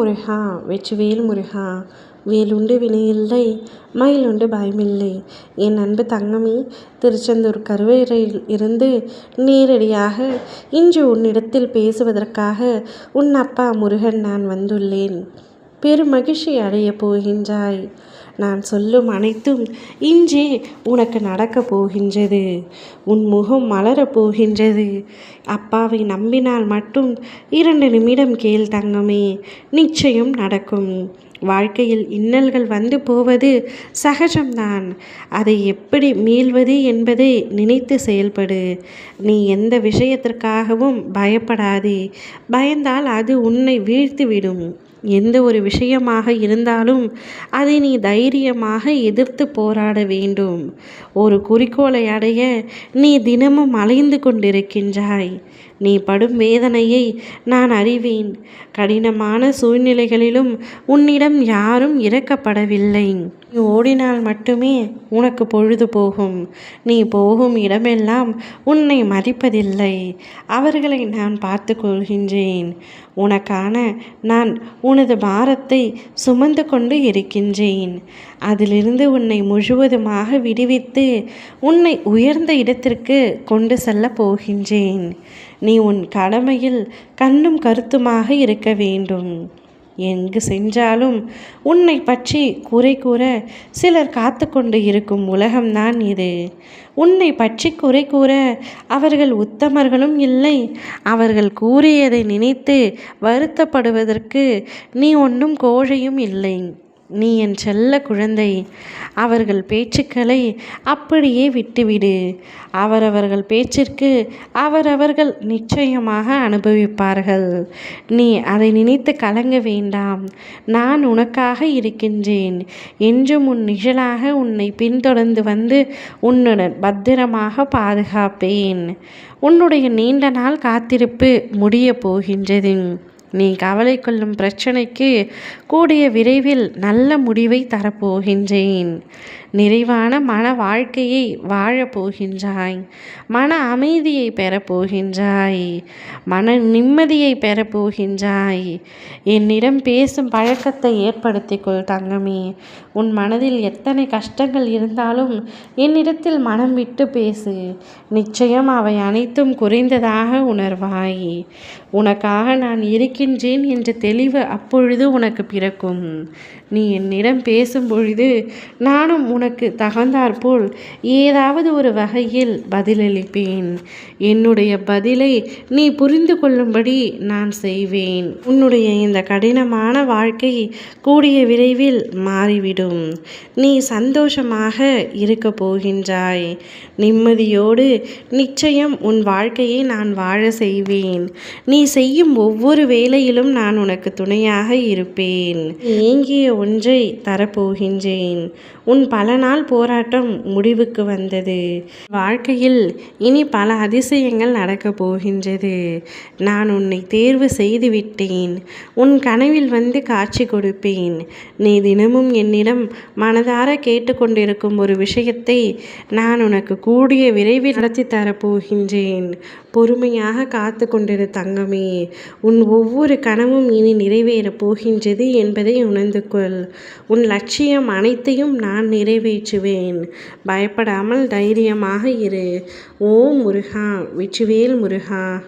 முருகா வெற்றிவேல் முருகா வேலுண்டு வினையில்லை மயிலுண்டு பயமில்லை. என் அன்பு தங்கமே திருச்செந்தூர் கருவேரையில் இருந்து நேரடியாக இன்று உன்னிடத்தில் பேசுவதற்காக உன் அப்பா முருகன் நான் வந்துள்ளேன். பெருமகிழ்ச்சி அடையப் போகின்றாய். நான் சொல்லும் அனைத்தும் இன்றே உனக்கு நடக்கப் போகின்றது. உன் முகம் மலரப் போகின்றது. அப்பாவை நம்பினால் மட்டும் இரண்டு நிமிடம் கேள் தங்கமே. நிச்சயம் நடக்கும். வாழ்க்கையில் இன்னல்கள் வந்து போவது சகஜம்தான். அதை எப்படி மீள்வது என்பதை நினைத்து செயல்படு. நீ எந்த விஷயத்திற்காகவும் பயப்படாதே. பயந்தால் அது உன்னை வீழ்த்திவிடும். எந்த ஒரு விஷயமாக இருந்தாலும் அதை நீ தைரியமாக எதிர்த்து போராட வேண்டும். ஒரு குறிக்கோளை அடைய நீ தினமும் அலைந்து கொண்டிருக்கின்றாய். நீ படும் வேதனையை நான் அறிவேன். கடினமான சூழ்நிலைகளிலும் உன்னிடம் யாரும் இறக்கப்படவில்லை. நீ ஓடினால் மட்டுமே உனக்கு பொழுது போகும். நீ போகும் இடமெல்லாம் உன்னை மதிப்பதில்லை. அவர்களை நான் பார்த்து கொள்கின்றேன். உனக்கான நான் உனது பாரத்தை சுமந்து கொண்டு இருக்கின்றேன். அதிலிருந்து உன்னை முழுவதுமாக விடுவித்து உன்னை உயர்ந்த இடத்திற்கு கொண்டு செல்ல போகின்றேன். நீ உன் கடமையில் கண்ணும் கருத்துமாக இருக்க வேண்டும். எங்கு சென்றாலும் உன்னை பற்றி குறை கூற சிலர் காத்து கொண்டு இருக்கும் உலகம்தான் இது. உன்னை பற்றி குறை கூற அவர்கள் உத்தமர்களும் இல்லை. அவர்கள் கூறியதை நினைத்து வருத்தப்படுவதற்கு நீ ஒன்றும் கோழையும் இல்லை. நீ என் செல்ல குழந்தை. அவர்கள் பேச்சுக்களை அப்படியே விட்டுவிடு. அவரவர்கள் பேச்சிற்கு அவரவர்கள் நிச்சயமாக அனுபவிப்பார்கள். நீ அதை நினைத்து கலங்க வேண்டாம். நான் உனக்காக இருக்கின்றேன். என்றும் உன் நிழலாக உன்னை பின்தொடர்ந்து வந்து உன்னுடன் பத்திரமாக பாதுகாப்பேன். உன்னுடைய நீண்ட நாள் காத்திருப்பு முடியப் போகின்றது. நீ கவலை கொள்ளும் பிரச்சனைக்கு கூடிய விரைவில் நல்ல முடிவை தரப்போகின்றேன். நிறைவான மன வாழ்க்கையை வாழப்போகின்றாய் மன அமைதியை பெறப்போகின்றாய் மன நிம்மதியை பெறப்போகின்றாய் என்னிடம் பேசும் பழக்கத்தை ஏற்படுத்திக்கொள் தங்கமே. உன் மனதில் எத்தனை கஷ்டங்கள் இருந்தாலும் என்னிடத்தில் மனம் விட்டு பேசு. நிச்சயம் அவை அனைத்தும் குறைந்ததாக உணர்வாய். உனக்காக நான் இருக்கின்றேன் என்ற தெளிவு அப்பொழுது உனக்கு பிறக்கும். நீ என்னிடம் பேசும் பொழுது நானும் உனக்கு தகுந்தாற்போல் ஏதாவது ஒரு வகையில் பதிலளிப்பேன். என்னுடைய பதிலை நீ புரிந்து கொள்ளும்படி நான் செய்வேன். உன்னுடைய இந்த கடினமான வாழ்க்கை கூடிய விரைவில் மாறிவிடும். நீ சந்தோஷமாக இருக்க போகின்றாய். நிம்மதியோடு நிச்சயம் உன் வாழ்க்கையை நான் வாழ செய்வேன். நீ செய்யும் ஒவ்வொரு வேலை வேலையிலும் நான் உனக்கு துணையாக இருப்பேன். ஏங்கிய ஒன்றை தரப்போகின்றேன். உன் பல நாள் போராட்டம் முடிவுக்கு வந்தது. வாழ்க்கையில் இனி பல அதிசயங்கள் நடக்கப் போகின்றது. நான் உன்னை தேர்வு செய்து விட்டேன் உன் கனவில் வந்து காட்சி கொடுப்பேன். நீ தினமும் என்னிடம் மனதார கேட்டுக்கொண்டிருக்கும் ஒரு விஷயத்தை நான் உனக்கு கூடிய விரைவில் நடத்தி தரப்போகின்றேன். பொறுமையாக காத்து கொண்டிரு தங்கமே. உன் ஒவ்வொரு ஒவ்வொரு கனவும் இனி நிறைவேறப் போகின்றது என்பதை உணர்ந்து கொள் உன் லட்சியம் அனைத்தையும் நான் நிறைவேற்றுவேன். பயப்படாமல் தைரியமாக இரு. ஓம் முருகா வெற்றிவேல் முருகா.